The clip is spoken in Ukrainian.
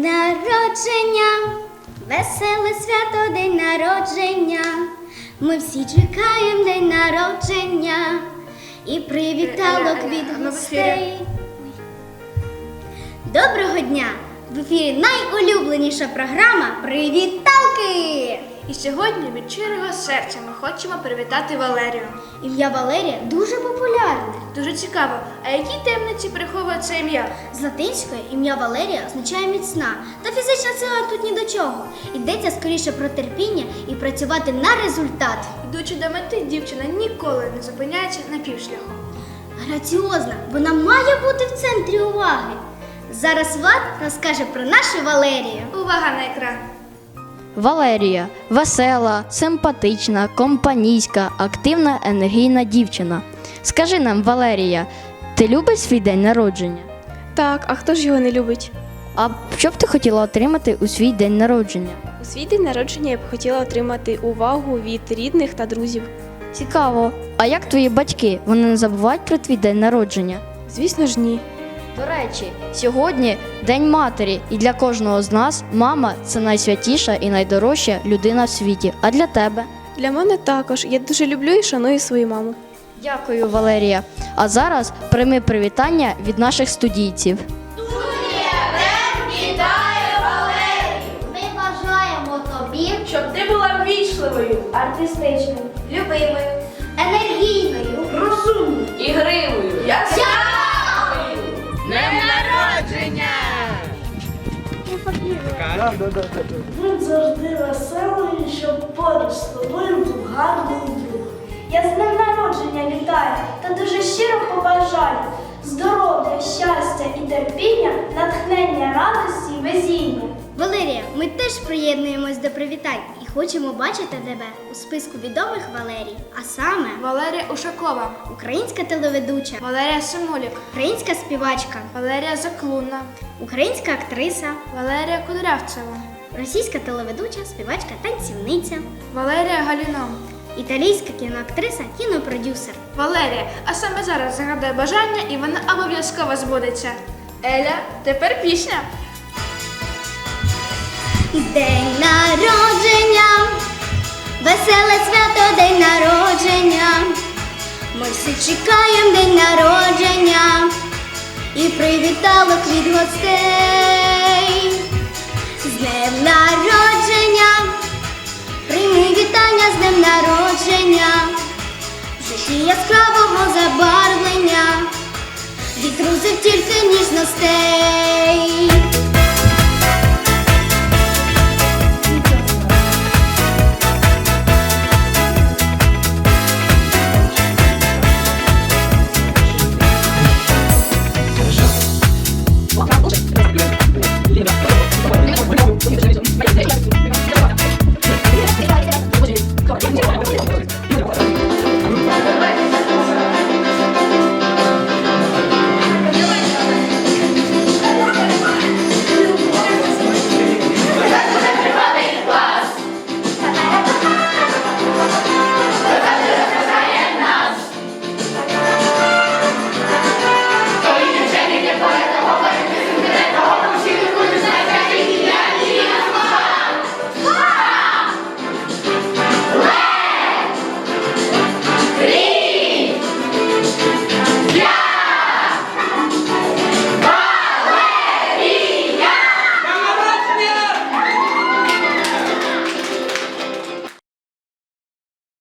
народження, веселе свято день народження. Ми всі чекаємо день народження і привіталок Е, е, від е, гостей. Доброго дня! В ефірі найулюбленіша програма Привіталки! І сьогодні від щирого серця ми хочемо привітати Валерію. Ім'я Валерія дуже популярне. Дуже цікаво, а які таємниці приховує це ім'я? З латинської ім'я Валерія означає міцна, та фізична сила тут ні до чого. Йдеться скоріше про терпіння і працювати на результат. Йдучи до мети, дівчина ніколи не зупиняється на півшляху. Граціозна, вона має бути в центрі уваги. Зараз Влад розкаже про нашу Валерію. Увага на екран! Валерія весела, симпатична, компанійська, активна, енергійна дівчина. Скажи нам, Валерія, ти любиш свій день народження? Так, а хто ж його не любить? А що б ти хотіла отримати у свій день народження? У свій день народження я б хотіла отримати увагу від рідних та друзів. Цікаво. А як твої батьки? Вони не забувають про твій день народження? Звісно ж, ні. До речі, сьогодні День матері, і для кожного з нас мама це найсвятіша і найдорожча людина в світі. А для тебе? Для мене також. Я дуже люблю і шаную свою маму. Дякую, Валерія. А зараз прийми привітання від наших студійців. Ми бажаємо тобі Щоб ти була ввічливою, артистичною, любимою, енергійною, розумною, ігривою, яскравою. Будь завжди веселою, щоб поруч з тобою був гарний друг. Я з днем народження вітаю та дуже щиро побажаю здоров'я, щастя і терпіння, натхнення радості і везіння. Валерія, ми теж приєднуємось до привітань хочемо бачити тебе у списку відомих Валерій. А саме Валерія Ушакова, українська телеведуча, Валерія Симулік, українська співачка, Валерія Заклунна, українська актриса, Валерія Кудрявцева, російська телеведуча, співачка, танцівниця, Валерія Галіно. італійська кіноактриса, кінопродюсер. Валерія, а саме зараз загадує бажання і воно обов'язково збудеться. Еля, тепер пісня. День народження, веселе свято, день народження. Ми всі чекаємо день народження і привіталок від гостей. З днем народження, прийми вітання з днем народження, в житті яскравого забарвлення, від друзів тільки ніжностей.